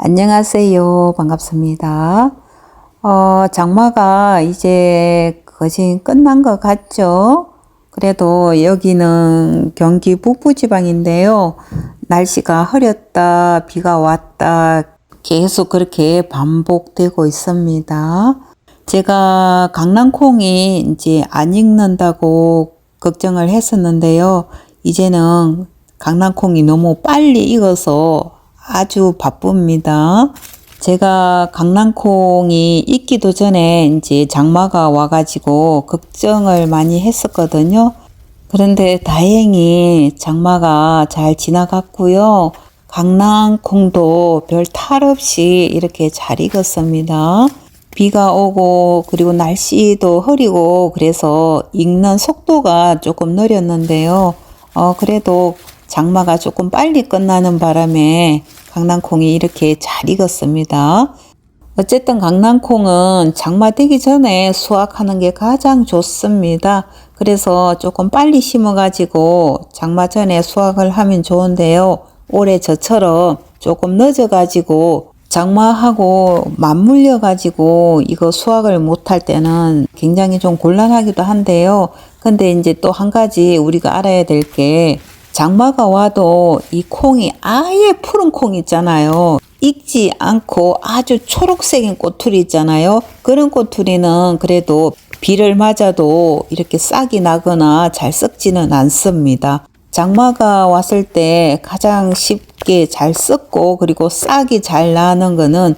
안녕하세요. 반갑습니다. 어, 장마가 이제 거진 끝난 것 같죠? 그래도 여기는 경기 북부지방인데요. 날씨가 흐렸다, 비가 왔다, 계속 그렇게 반복되고 있습니다. 제가 강낭콩이 이제 안 익는다고 걱정을 했었는데요. 이제는 강낭콩이 너무 빨리 익어서 아주 바쁩니다. 제가 강낭콩이 익기도 전에 이제 장마가 와가지고 걱정을 많이 했었거든요. 그런데 다행히 장마가 잘 지나갔고요. 강낭콩도 별 탈 없이 이렇게 잘 익었습니다. 비가 오고 그리고 날씨도 흐리고 그래서 익는 속도가 조금 느렸는데요. 어, 그래도 장마가 조금 빨리 끝나는 바람에 강낭콩이 이렇게 잘 익었습니다. 어쨌든 강낭콩은 장마 되기 전에 수확하는 게 가장 좋습니다. 그래서 조금 빨리 심어가지고 장마 전에 수확을 하면 좋은데요. 올해 저처럼 조금 늦어가지고 장마하고 맞물려가지고 이거 수확을 못할 때는 굉장히 좀 곤란하기도 한데요. 근데 이제 또 한 가지 우리가 알아야 될 게 장마가 와도 이 콩이 아예 푸른 콩 있잖아요. 익지 않고 아주 초록색인 꼬투리 있잖아요. 그런 꼬투리는 그래도 비를 맞아도 이렇게 싹이 나거나 잘 썩지는 않습니다. 장마가 왔을 때 가장 쉽게 잘 썩고 그리고 싹이 잘 나는 거는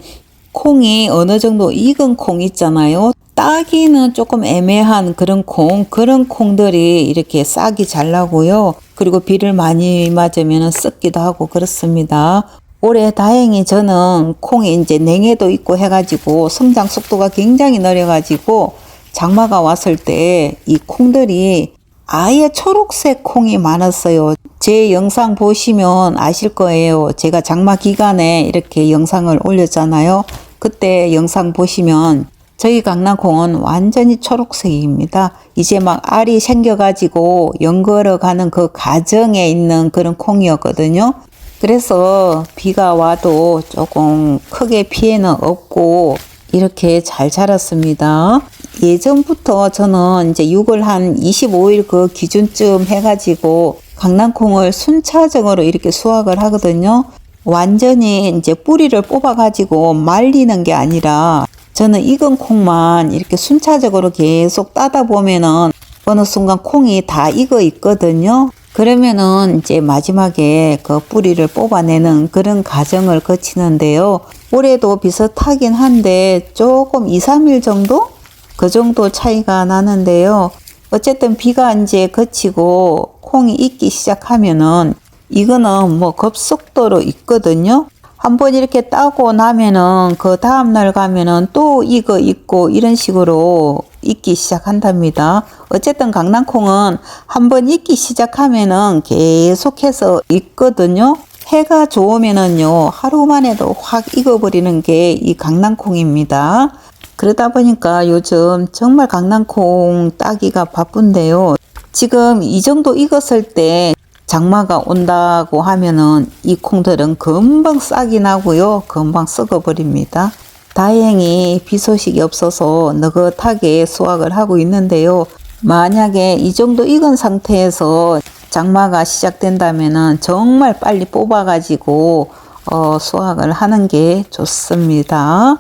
콩이 어느 정도 익은 콩 있잖아요. 따기는 조금 애매한 그런 콩, 그런 콩들이 이렇게 싹이 잘 나고요. 그리고 비를 많이 맞으면 썩기도 하고 그렇습니다. 올해 다행히 저는 콩이 이제 냉해도 있고 해가지고 성장 속도가 굉장히 느려가지고 장마가 왔을 때 이 콩들이 아예 초록색 콩이 많았어요. 제 영상 보시면 아실 거예요. 제가 장마 기간에 이렇게 영상을 올렸잖아요. 그때 영상 보시면 저희 강낭콩은 완전히 초록색입니다. 이제 막 알이 생겨가지고 연걸어 가는 그 과정에 있는 그런 콩이었거든요. 그래서 비가 와도 조금 크게 피해는 없고 이렇게 잘 자랐습니다. 예전부터 저는 이제 6월 한 25일 그 기준쯤 해가지고 강낭콩을 순차적으로 이렇게 수확을 하거든요. 완전히 이제 뿌리를 뽑아가지고 말리는 게 아니라 저는 익은 콩만 이렇게 순차적으로 계속 따다 보면은 어느 순간 콩이 다 익어 있거든요. 그러면은 이제 마지막에 그 뿌리를 뽑아내는 그런 과정을 거치는데요. 올해도 비슷하긴 한데 조금 2, 3일 정도? 그 정도 차이가 나는데요. 어쨌든 비가 이제 그치고 콩이 익기 시작하면은 이거는 뭐 급속도로 익거든요. 한번 이렇게 따고 나면은 그 다음날 가면은 또 익어 있고 이런 식으로 익기 시작한답니다. 어쨌든 강낭콩은 한번 익기 시작하면은 계속해서 익거든요. 해가 좋으면은요 하루만 해도 확 익어버리는 게 이 강낭콩입니다. 그러다 보니까 요즘 정말 강낭콩 따기가 바쁜데요. 지금 이 정도 익었을 때 장마가 온다고 하면은 이 콩들은 금방 싹이 나고요. 금방 썩어버립니다. 다행히 비 소식이 없어서 느긋하게 수확을 하고 있는데요. 만약에 이 정도 익은 상태에서 장마가 시작된다면은 정말 빨리 뽑아가지고 어, 수확을 하는 게 좋습니다.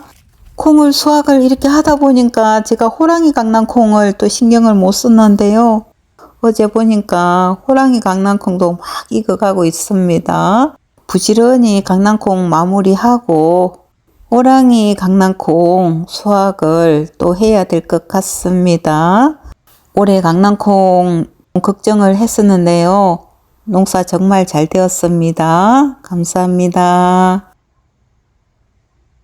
콩을 수확을 이렇게 하다 보니까 제가 호랑이 강낭콩을 또 신경을 못 썼는데요. 어제 보니까 호랑이 강낭콩도 막 익어가고 있습니다. 부지런히 강낭콩 마무리하고 호랑이 강낭콩 수확을 또 해야 될 것 같습니다. 올해 강낭콩 걱정을 했었는데요. 농사 정말 잘 되었습니다. 감사합니다.